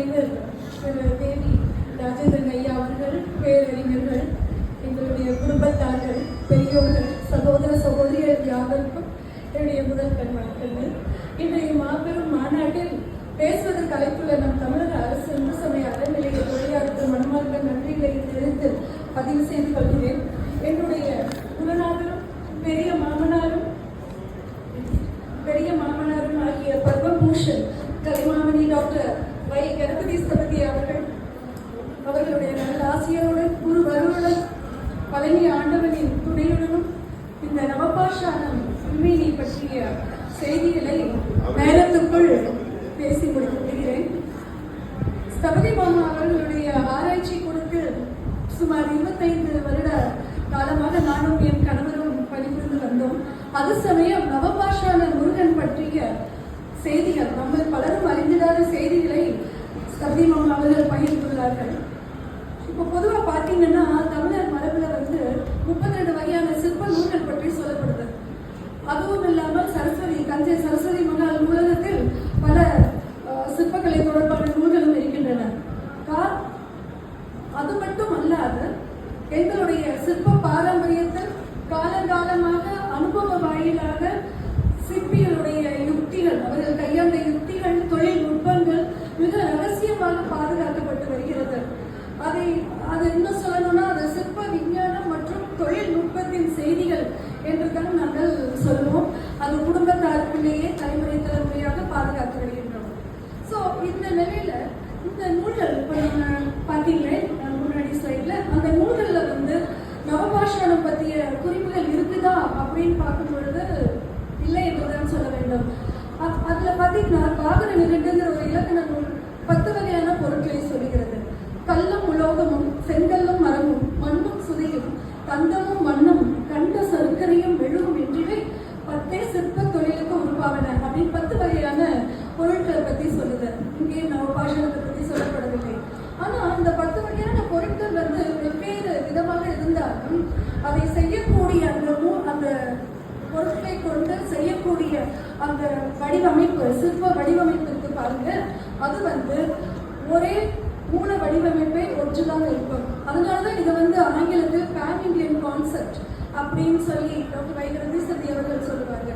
அருள்மிகு தேவி ராஜேந்திரன் ஐயா அவர்கள் பேரறிஞர்கள் எங்களுடைய குடும்பத்தார்கள் பெரியோர்கள் சகோதர சகோதரியர் யாவருக்கும் என்னுடைய முதல் கண் வணக்கங்கள். இன்றைய மாபெரும் மாநாட்டில் பேசுவதற்கு அழைத்துள்ள நம் தமிழக அரசு இந்து சமய அறநிலைய தொழிலாளர்கள் மனமார்ந்த நன்றிகளை தெரிந்து பதிவு செய்து கொள்கிறேன் என்னுடைய குருநாதரும் பெரிய மாமனாரும் பெரிய மாமனாரும் ஆகிய பத்மபூஷன் கலைமாமணி டாக்டர் வை கணபதி ஸ்தபதி அவர்கள் அவர்களுடைய நல்ல ஆசிரியருடன் குரு வருவுடன் பழனி ஆண்டவனின் துணையுடனும் இந்த நவபாஷானம் உண்மையை பற்றிய செய்திகளை நேரத்துக்குள் பேசி முடிக்கிறேன் ஸ்தபதி மாமா அவர்களுடைய ஆராய்ச்சி கொடுத்து சுமார் இருபத்தைந்து வருட காலமாக நானும் என் கணவரும் பணிபுரிந்து வந்தோம். அது சமயம் நவபாஷான முருகன் பற்றிய செய்திகள் நம்ம பலரும் அறிந்திடாத செய்திகளை ஸ்தபதி மாமா அவர்கள் பகிர்ந்துள்ளார்கள். இப்போ பொதுவாக பார்த்தீங்கன்னா தமிழர் மரபில் வந்து முப்பத்தி ரெண்டு வகையான சிற்ப நூல்கள் பற்றி சொல்லப்படுது. அதுவும் இல்லாமல் சரஸ்வதி தஞ்சை சரஸ்வதி முன்னாள் நூலகத்தில் பல சிற்பக்கலை தொடர்பான நூல்களும் இருக்கின்றன. கா- அது மட்டும் அல்லாது எங்களுடைய சிற்ப பாரம்பரியத்தில் காலங்காலமாக அனுபவ வாயிலாக சிற்பிகளுடைய யுக்திகள் அவர்கள் கையாண்ட யுக்திகள் தொழில்நுட்பங்கள் மிக ரகசியமாக பாதுகாக்க அதை அது இன்னும் சொல்லணும்னா அது சிற்ப விஞ்ஞானம் மற்றும் தொழில்நுட்பத்தின் செய்திகள் என்று தான் நாங்கள் சொல்லுவோம். அது குடும்பத்தாருக்குள்ளேயே தலைமுறை தலைமுறையாக பாதுகாத்து வருகின்றோம் ஸோ இந்த நிலையில இந்த நூல்கள் இப்போ நம்ம பார்த்தீங்களே முன்னாடி ஸ்லைட்ல அந்த நூல்களில் வந்து நவபாஷானம் பற்றிய குறிப்புகள் இருக்குதா அப்படின்னு பார்க்கும் பொழுது இல்லை என்றுதான் சொல்ல வேண்டும். அதில் பார்த்தீங்கன்னா பாகர நிகண்டுங்கிற ஒரு இலக்கண நூல் பத்து வகை கல்லும் உலோகமும் செங்கல்லும் மரமும் மண்ணும் சுதையும் தந்தமும் மண்ணும் கண்ட சருக்கரையும் மெழுகும் என்றுவே பத்தே சிற்ப தொழிலுக்கு உருவாவன அப்படின்னு பத்து வகையான பொருட்களை பத்தி சொல்லுது. இங்கே நவபாஷணத்தை பத்தி சொல்லப்படவில்லை. ஆனா இந்த பத்து வகையான பொருட்கள் வந்து வெவ்வேறு விதமாக இருந்தாலும் அதை செய்யக்கூடிய அந்த அந்த பொருட்களை கொண்டு செய்யக்கூடிய அந்த வடிவமைப்பு சிற்ப வடிவமைப்பு இருக்கு பாருங்க. அது வந்து ஒரே மூல வடிவமைப்பே ஒன்றுதான் இருக்கும். அதனாலதான் இதை வந்து ஆங்கிலத்தில் பேன் இண்டியன் கான்செப்ட் அப்படின்னு சொல்லி டாக்டர் வைகரந்தி சதி அவர்கள் சொல்லுவாங்க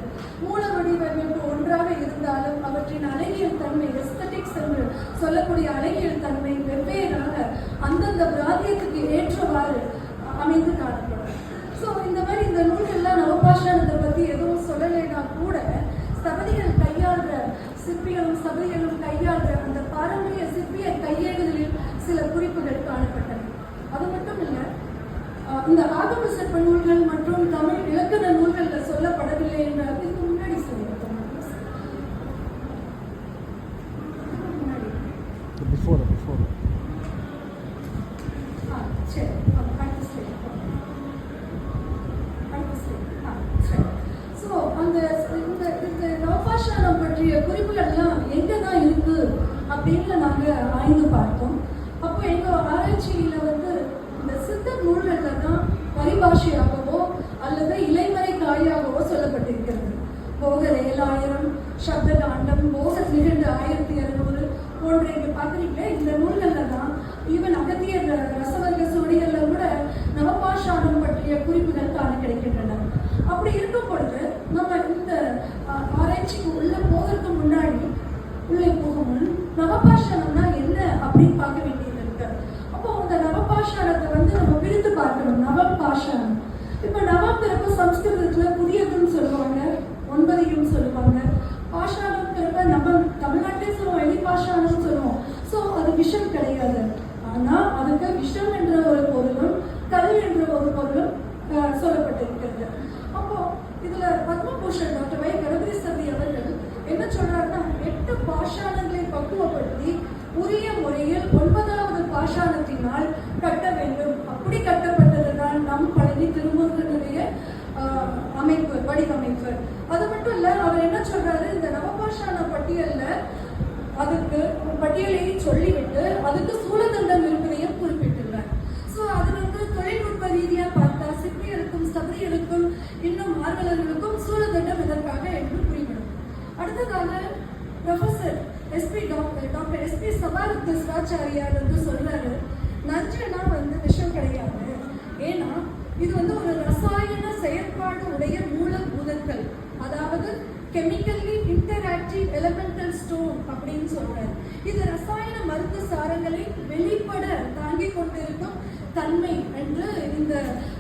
மூல வடிவமைப்பு ஒன்றாக இருந்தாலும் அவற்றின் அழகியல் தன்மை எஸ்தட்டிக்ஸ் என்று சொல்லக்கூடிய அழகியல் தன்மை வெவ்வேறாக அந்தந்த பிராந்தியத்துக்கு ஏற்றவாறு அமைந்து காணப்படும். ஸோ இந்த மாதிரி இந்த நூல்கள்லாம் நவபாஷானத்தை பற்றி எதுவும் சொல்லலைன்னா கூட சபதிகள் கையாளுற சிற்பிகளும் சபதிகளும் கையாளுற சில குறிப்புகள் காணப்பட்டன அது மட்டும் இல்லை இந்த ஆகம சிற்ப நூல்கள் மற்றும் தமிழ் இலக்கண நூல்கள்ல சொல்லப்படவில்லை என்றால் இதுக்கு முன்னாடி சொல்லியிருக்கோம் Before, before. சரி. ஆ, அடுத்த slide. அடுத்த slide. ஆ, சரி. So, இந்த நவபாஷானம் பற்றிய குறிப்புகள்லாம் எங்க தான் இருக்கு அப்படின்னு நாங்க ஆய்ந்து பார்த்தோம் அப்போ எங்க ஆராய்ச்சியில வந்து இந்த சித்த நூல்கள்ல தான் பரிபாஷையாகவோ அல்லது இலைமறை காயாகவோ சொல்லப்பட்டிருக்கிறது. போக ஏழாயிரம் சப்த காண்டம் போகர் ஆயிரத்தி இருநூறு போன்ற இங்க பார்க்குறீங்களே இந்த நூல்கள்ல தான் ஈவன் அகத்தியர் ரசவர்க்க சுவடிகள்ல கூட நவபாஷானம் பற்றிய குறிப்புகள் காண கிடைக்கின்றன அப்படி இருக்கும் பொழுது நம்ம இந்த ஆராய்ச்சிக்கு உள்ள போகிறதுக்கு முன்னாடி உள்ளே போகும் முன் என்ன அப்படின்னு பார்க்க வேண்டியது இருக்கு அப்போ இந்த நவபாஷானத்தை வந்து நம்ம பிரித்து பார்க்கணும் நவபாஷானம் இப்போ நவங்கிறப்ப சம்ஸ்கிருதத்துல புதியதுன்னு சொல்லுவாங்க ஒன்பதையும் சொல்லுவாங்க. பாஷாங்கிறப்ப நம்ம தமிழ்நாட்டிலே சொல்லுவோம் எலி பாஷான்னு சொல்லுவோம். ஸோ அது விஷம் கிடையாது. ஆனா அதுக்கு விஷம் என்ற ஒரு பொருளும் கல் என்ற ஒரு பொருளும் சொல்லப்பட்டிருக்கிறது. அப்போ இதுல பத்மபூஷன் டாக்டர் வை கணபதி சதி அவர்கள் என்ன சொல்றாருன்னா எட்டு பாஷாணங்களை பக்குவப்படுத்தி உரிய முறையில் ஒன்பதாவது பாஷாணத்தினால் கட்ட வேண்டும். அப்படி கட்டப்பட்ட நம் பழனி திருமுருகனுடைய அமைப்பு வடிவமைப்பு. அது மட்டும் இல்ல அவர் என்ன சொல்றாரு இந்த நவபாஷான பட்டியல்ல அதுக்கு பட்டியலை சொல்லிவிட்டு அதுக்கு சூழதண்டம் இருப்பதையும் குறிப்பிட்டுள்ளார். ஸோ அது வந்து தொழில்நுட்ப ரீதியா பார்த்தா சிற்பிகளுக்கும் சபரிகளுக்கும் இன்னும் ஆர்வலர்களுக்கும் சூழதண்டம் இதற்காக என்று குறிப்பிடும். அடுத்ததாக professor S P doctor doctor S P Sabarath Sivachariyar வந்து சொல்றாரு நஞ்சுனா வந்து விஷம் கிடையாது. ஏன்னா இது வந்து ஒரு ரசாயன செயற்பாடு உடைய மூலபூதங்கள் அதாவது கெமிக்கல்லி இன்டராக்டிவ் எலமெண்டல் ஸ்டோன் அப்படின்னு சொல்றாரு. இது ரசாயன மருந்து சாரங்களை வெளிப்பட தாங்கிக் கொண்டிருக்கும் தன்மை என்று இந்த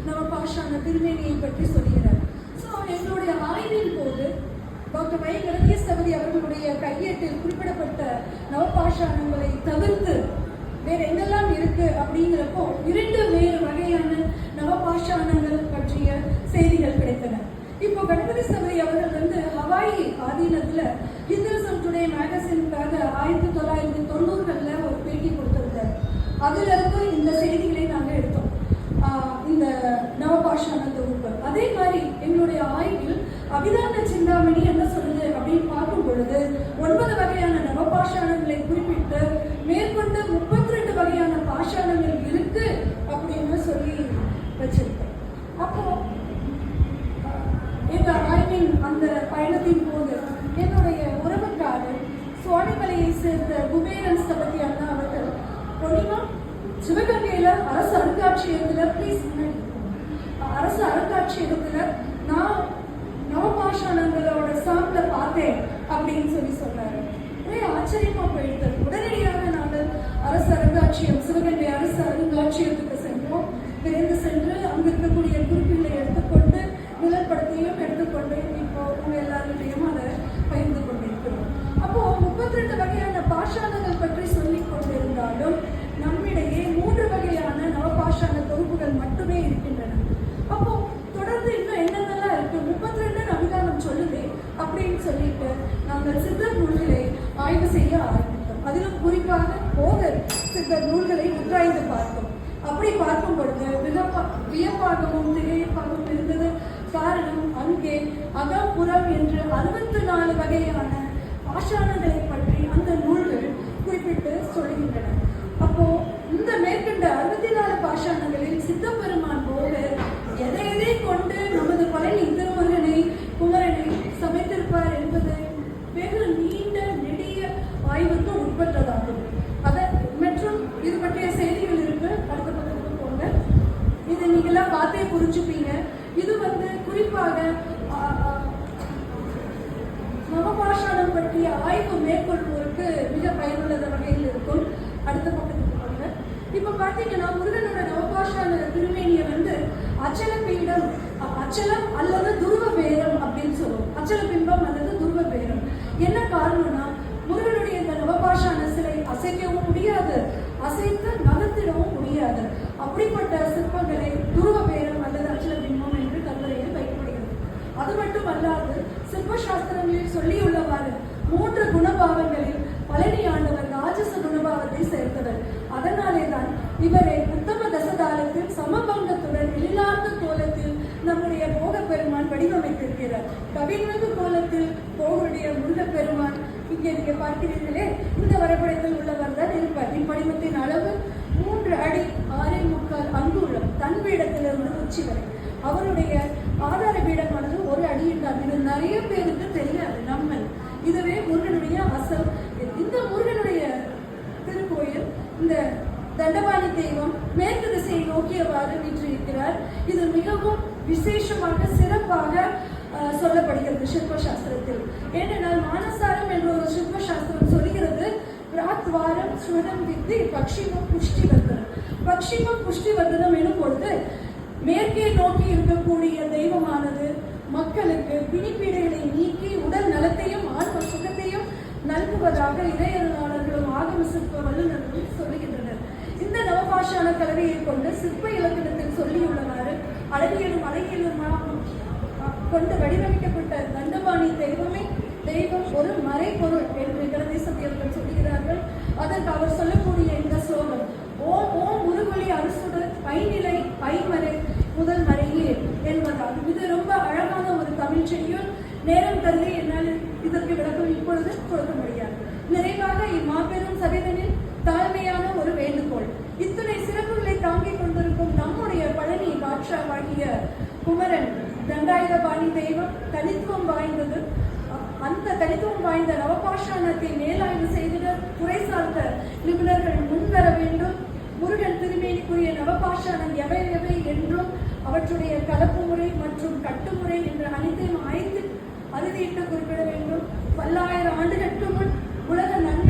நவபாஷான திருமேனியை பற்றி சொல்கிறார். ஸோ எங்களுடைய ஆய்வின் போது டாக்டர் வை கணேசபதி அவர்களுடைய கையேட்டில் குறிப்பிடப்பட்ட நவபாஷானங்களை தவிர்த்து வேற எங்கெல்லாம் இருக்கு அப்படிங்கிறப்போ இரண்டு வேறு வகையான நவபாஷாணங்கள் பற்றிய செய்திகள் கிடைத்தன. இப்போ கணபதி சபை அவர்கள் வந்து ஹவாயி ஆதீனத்துல ஹிந்துசம் டுடே மேகசினுக்காக ஆயிரத்தி தொள்ளாயிரத்தி தொண்ணூறுகள்ல ஒரு பேட்டி கொடுத்திருந்தார். அதுல இருந்து இந்த செய்திகளை நாங்க எடுத்தோம். ஆஹ் இந்த நவபாஷான தொகுப்பு. அதே மாதிரி எங்களுடைய ஆய்வில் அபிதான சிந்தாமணி என்ன சொல்ல அப்படின்னு பார்க்கும் பொழுது ஒன்பது வகையான நவபாஷாணங்களை குறிப்பிட்டு மேற்கொண்டு முப்பத்தி ரெண்டு வகையான பாஷாணங்கள் இருக்கு அப்படின்னு சொல்லி வச்சிருக்கேன் அப்போ எங்க ஆய்வின் அந்த பயணத்தின் போது என்னுடைய உறவுக்காரர் சுவாமிமலையை சேர்ந்த குபேரன் சபதி அண்ணா அவர்கள் பொன்னிமா சிவகங்கையில அரசு அருங்காட்சியகத்துல ப்ளீஸ் அரசு அருங்காட்சியகத்துல நான் நவபாஷாணங்களோட சாப்பிட பார்த்தேன் அப்படின்னு சொல்லி சொன்னாரு ஒரே ஆச்சரியமா போயிட்டு உடனடியாக நாங்கள் அரசு அருங்காட்சியகம் சிவகங்கை அரசு அருங்காட்சியகத்துக்கு விரைந்து சென்று அங்கு இருக்கக்கூடிய குறிப்புகளை எடுத்துக்கொண்டு நிழற்படத்தையும் எடுத்துக்கொண்டு இப்போ உங்க எல்லாருடையும் அதை பகிர்ந்து கொண்டிருக்கிறோம். அப்போ முப்பத்தி ரெண்டு வகையான பாஷாணங்கள் பற்றி சொல்லிக் கொண்டிருந்தாலும் நம்மிடையே மூன்று வகையான நவபாஷாண தொகுப்புகள் மட்டுமே இருக்கின்றன. அப்போ தொடர்ந்து இன்னும் என்னென்னலாம் இருக்கு? முப்பத்தி ரெண்டு அபிதானம் சொல்லுதே அப்படின்னு சொல்லிட்டு நாங்கள் சித்தர் நூல்களை ஆய்வு செய்ய ஆரம்பித்தோம். அதிலும் குறிப்பாக போகர் சித்தர் நூல்களை உட்ராய்ந்து பார்த்தோம். அப்படி பார்க்கும் பொழுது விதப்ப வியப்பாகவும் திகைப்பாகவும் இருந்தது. காரணம் அங்கே அகப்புறம் என்று அறுபத்தி நாலு வகையான பாஷாணங்களை பற்றி அந்த நூல்கள் குறிப்பிட்டு சொல்கின்றன. அப்போ இந்த மேற்கண்ட அறுபத்தி நாலு பாஷாணங்களில் சித்தப்பெருமான் போது எதை எதை கொண்டு நமது பழனி திருமுருகனை குமரனை சமைத்திருப்பார் என்பது வெகு நீண்ட நெடிய ஆய்வுக்கு உட்பட்டதாகும் அத மற்றும் இது பற்றிய செய்திகள் இருக்கு அடுத்த பக்கத்துக்கு போங்க இதை பார்த்தே புரிஞ்சுப்பீங்க. இது வந்து குறிப்பாக நவபாஷாணம் பற்றிய ஆய்வு மேற்கொள்வோருக்கு மிக பயனுள்ள வகையில் இருக்கும். அடுத்த பக்கத்துக்கு போங்க. இப்ப பாத்தீங்கன்னா முருகனோட நவபாஷாண திருமேனியை வந்து அச்சல பீடம் அச்சலம் அல்லது துருவ பேரம் அப்படின்னு சொல்லுவோம். அச்சல பிம்பம் அல்லது துருவ பேரம் என்ன காரணம்னா முருகனுடைய இந்த நவபாஷான சிலை அசைக்கவும் முடியாது. அசைத்து நகர்த்திடவும் முடியாது. அப்படிப்பட்ட சிற்பங்களை துருவ பேரம் அல்லது அச்சல பிம்பம் என்று கல்லறையில் வைக்கப்படுகிறது. அது மட்டும் அல்லாது சிற்ப சாஸ்திரங்களில் சொல்லியுள்ளவாறு மூன்று குணபாவங்களில் பழனி ஆண்டவர் ராஜச குணபாவத்தை சேர்த்தவர். அதனாலே தான் இவரை உத்தம தசதாரத்தில் சமபங்கத்துடன் எழிலார்ந்த கோலத்தில் நம்முடைய போக பெருமான் வடிவமைத்திருக்கிறார். கவிழ்மிகு கோலத்தில் போகருடைய முருக பெருமான் இங்கே நீங்க பார்க்கிறீர்களே இந்த வரைபடத்தில் உள்ளவர் தான் இருப்பார். இப்படிமத்தின் அளவு மூன்று அடி ஆறே முக்கால் அங்குலம் தன் பீடத்திலிருந்து உச்சி வரை. அவருடைய ஆதார பீடமானது ஒரு அடி என்றார் இது நிறைய பேருக்கு தெரியாது நம்ம. இதுவே முருகனுடைய அசல். இந்த முருகனுடைய திருக்கோயில் இந்த தண்டபாணி தெய்வம் மேற்கு திசையை நோக்கியவாறு வீற்றிருக்கிறார். இது மிகவும் விசேஷமாக சிறப்பாக சொல்லப்படுகிறது சிற்ப சாஸ்திரத்தில். ஏனென்றால் மானசாரம் என்ற ஒரு சிற்ப சாஸ்திரம் சொல்கிறது பிராத்வாரம் ஸ்ருதம் வித்தி பக்ஷிமம் புஷ்டிவர்தனம் பக்ஷிமம் புஷ்டிவர்தனம் எனும் பொழுது மேற்கே நோக்கி இருக்கக்கூடிய தெய்வமானது மக்களுக்கு பிணிப்பீடுகளை நீக்கி உடல் நலத்தையும் ஆன்ம சுகத்தையும் நல்குவதாக இளையர்களாளர்களும் ஆகம சிற்ப வல்லுநர்களும் சொல்லுகின்றனர். இந்த நவபாஷான கலவையை கொண்டு சிற்ப இலக்கணத்தில் சொல்லியுள்ளவாறு அழகியலும் அழகியலும் கொண்டு வடிவமைக்கப்பட்ட தண்டபாணி தெய்வமே தெய்வம் ஒரு மறைபொருள் என்று கணதேசத்தியர்கள் சொல்லி அதற்கு அவர் சொல்லக்கூடிய இந்த ஸ்லோகம் ஓம் ஓம் முருகொலி அரசுடன் பைநிலை பைமறை முதல் மறையே என்பதாகும் இது ரொம்ப அழகான ஒரு தமிழ் செய்யுள் நேரம் கருதி என்னால் இதற்கு விளக்கம் இப்பொழுது கொடுக்க முடியாது. நிறைவாக இம்மாபெரும் சபைதனில் தாழ்மையான ஒரு வேண்டுகோள். இத்தனை சிறப்புகளை தாங்கிக் கொண்டிருக்கும் நம்முடைய பழனி பாட்ஷாவாகிய குமரன் தண்டாயுதபாணி தெய்வம் தனித்துவம் வாய்ந்தது. அந்த தனித்துவம் வாய்ந்த நவபாஷாணத்தை மேலாய்வு செய்திட துறை சார்ந்த நிபுணர்கள் முன்வர வேண்டும். முருகன் திருமேனிக்குரிய நவபாஷாணம் எவை எவை என்றும் அவற்றுடைய கலப்பு முறை மற்றும் கட்டுமுறை என்ற அனைத்தையும் ஆய்ந்து அறுதியிட்டு குறிப்பிட வேண்டும். பல்லாயிரம் ஆண்டுகளுக்கு முன் உலக நன்மை